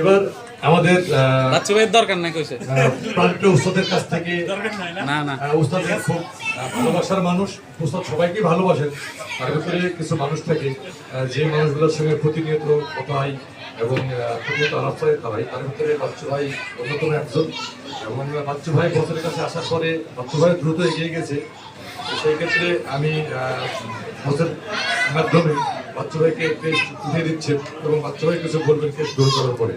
এবার আমাদের বাচ্চা ভাইয়ের দরকার নাই কইছে। প্রাণপ্রিয় উস্তাদের কাছ থেকে না? না উস্তাদ খুব ভালোবাসার মানুষ। উস্তাদ সবাইকে ভালোবাসেন। তার ভিতরে কিছু মানুষ থাকে যে মানুষগুলোর সঙ্গে প্রতিনিয়ত কথা হয় এবং প্রতিনিয়ত আলাপ হয় তা হয়। তার ভিতরে বাচ্চু ভাই অন্যতম একজন। এবং বাচ্চু ভাই বছরের কাছে আসার পরে বাচ্চু ভাই দ্রুত এগিয়ে গেছে। তো সেই ক্ষেত্রে আমি বছর মাধ্যমে বাচ্চু ভাইকে টেস্ট উঠিয়ে দিচ্ছেন এবং বাচ্চু ভাই কিছু বলবেন টেস্ট গ্রহণ করার পরে।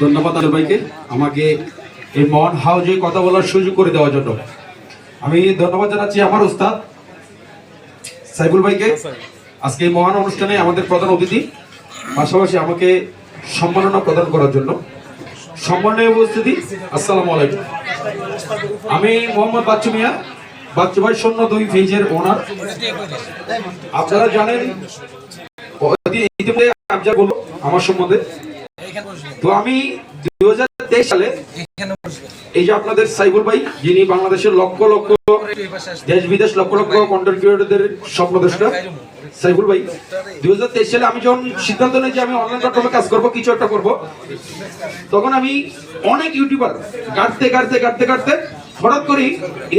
ধন্যবাদ আলু ভাইকে। আমাকে এই মন হাউজে কথা বলার সুযোগ করে দেওয়ার জন্য। আমি ধন্যবাদ জানাচ্ছি আমার উস্তাদ সাইবুল ভাইকে। আজকে এই মহান অনুষ্ঠানে আমাদের প্রধান অতিথি, পাশাপাশি আমাকে সম্মাননা প্রদান করার জন্য। সম্মানীয় উপস্থিতি, আসসালামু আলাইকুম। আমি মোহাম্মদ বাচ্চু মিয়া, বাচ্চু ভাই শূন্য দুই ফেজের ওনার। আপনারা জানেন আমার সম্বন্ধে। তো আমি দুই হাজার তেইশ সালে এই যে আপনাদের সাইবুল ভাই, যিনি বাংলাদেশের লক্ষ লক্ষ দেশ বিদেশ লক্ষ লক্ষ কন্টেন্ট ক্রিয়েটরদের স্বপ্নদ্রষ্টা সাইবুল ভাই, দুই হাজার তেইশ সালে আমি যখন সিদ্ধান্ত নিই যে আমি অনলাইন প্ল্যাটফর্মে কাজ করব, কিছু একটা করব, তখন আমি অনেক ইউটিউবার কাটতে কাটতে কাটতে কাটতে হঠাৎ করেই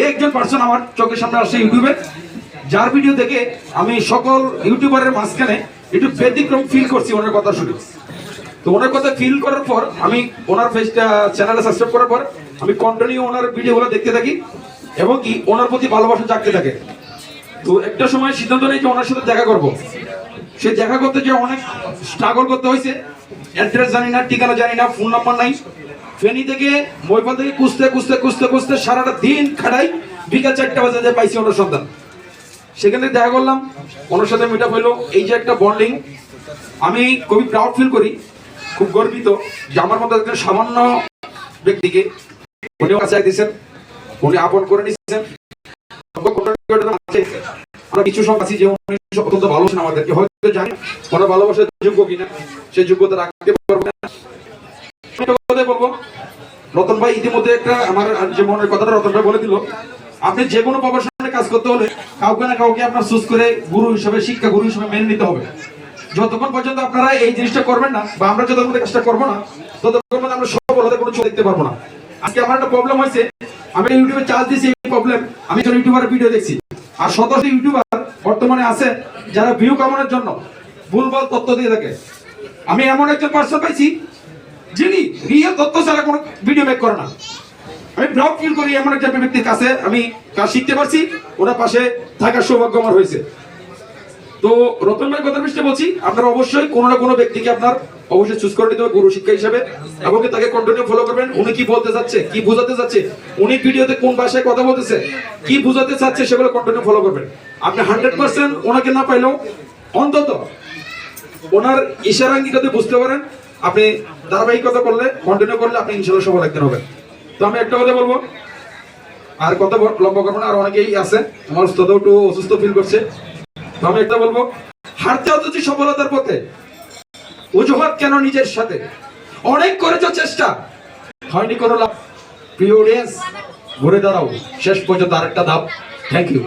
একজন পার্সন আমার চোখের সামনে আসে ইউটিউবে যার ভিডিও দেখে আমি সকল ইউটিউবারের মাঝখানে একটু ব্যতিক্রম ফিল করছি ওনার কথা শুনে। তো ওনার কথা ফিল করার পর আমি ওনার ফেসটা চ্যানেলে সাবস্ক্রাইব করার পর আমি কন্টিনিউ ওনার ভিডিওগুলো দেখতে থাকি এবং কি ওনার প্রতি ভালোবাসা জাগতে থাকে। তো একটা সময় সিদ্ধান্ত নেই যে ওনার সাথে দেখা করব। সে দেখা করতে যে অনেক স্ট্রাগল করতে হয়েছে। অ্যাড্রেস জানি না, ঠিকানা জানি না ফোন নাম্বার নাই। ফেনী থেকে মৈফল থেকে খুঁজতে খুঁজতে খুঁজতে খুঁজতে সারাটা দিন খাটাই বিকাল চারটা বাজে যে পাইছি ওনার সন্তান। সেখানে দেখা করলাম, ওনার সাথে মিট হইল। এই যে একটা বন্ডিং আমি খুবই প্রাউড ফিল করি, খুব গর্বিত যে আমার মতো একজন সামান্য ব্যক্তিকে উনি কাছে দিয়েছেন, উনি আপন করে নিচ্ছেন কিছু যে অত্যন্ত ভালোবাসেন আমাদেরকে হয়তো জানি ওনার ভালোবাসার যোগ্য কিনা যোগ্যতা রাখতে পারব বলব, রতন ভাই ইতিমধ্যে একটা আমার যে মনের কথাটা রতন ভাই বলে দিল, আপনি যে কোনো প্রফেশনে কাজ করতে হলে কাউকে না কাউকে আপনার চুজ করে গুরু হিসেবে, শিক্ষা গুরু হিসেবে মেনে নিতে হবে। যতক্ষণ পর্যন্ত আপনারা এই জিনিসটা করবেন না, বা আমরা যতক্ষণ কাজটা করব না, ততক্ষণ আমরা সফল হতে কোনো দেখতে পারব না। আজকে আমার একটা প্রবলেম হয়েছে আমি ইউটিউবে চার্জ দিয়েছি এই প্রবলেম আমি একজন ইউটিউবারের ভিডিও দেখছি। আর শতাংশ ইউটিউবার বর্তমানে আছে, যারা ভিউ কামানোর জন্য ভুলভাল তথ্য দিয়ে থাকে। আমি এমন একজন পার্সন পাইছি, যিনি রিয়েল তথ্য ছাড়া কোনো ভিডিও মেক করে না। আমি প্রাউড ফিল করি, এমন একজন ব্যক্তির কাছে আমি কাজ শিখতে পারছি, ওনার পাশে থাকার সৌভাগ্য আমার হয়েছে। তো রতন ভাই কথা বৃষ্টি বলছি, আপনারা অবশ্যই কোনো না কোনো ব্যক্তিকে আপনার অবশ্যই চুজ করে নিতে হবে, গুরু শিক্ষা হিসেবে, এবং তাকে কন্টিনিউ ফলো করবেন, উনি কি বলতে চাচ্ছে, কি বোঝাতে চাচ্ছে, উনি ভিডিওতে কোন ভাষায় কথা বলতেছে, কি বোঝাতে চাচ্ছে, সেগুলো কন্টিনিউ ফলো করবেন। আপনি হান্ড্রেড পার্সেন্ট ওনাকে না পাইলেও অন্তত ওনার ইশারাঙ্গিটাতে বুঝতে পারেন, আপনি ধারাবাহিকতা করলে কন্টিনিউ করলে আপনি ইনশাল্লাহ সফল একদিন হবেন। তো আমি একটা কথা বলব, আর কথা লম্বা করব না, আর অনেকেই আছে, আমার অসুস্থ ফিল করছে। আমি একটা বলব হারতে হচ্ছে সফলতার পথে। অজুহাত কেন নিজের সাথে? অনেক করেছ চেষ্টা। হয়নি কোনো লাভ। প্রিয় অডিয়েন্স ঘুরে দাঁড়াও। শেষ পর্যন্ত আরেকটা ধাপ। Thank you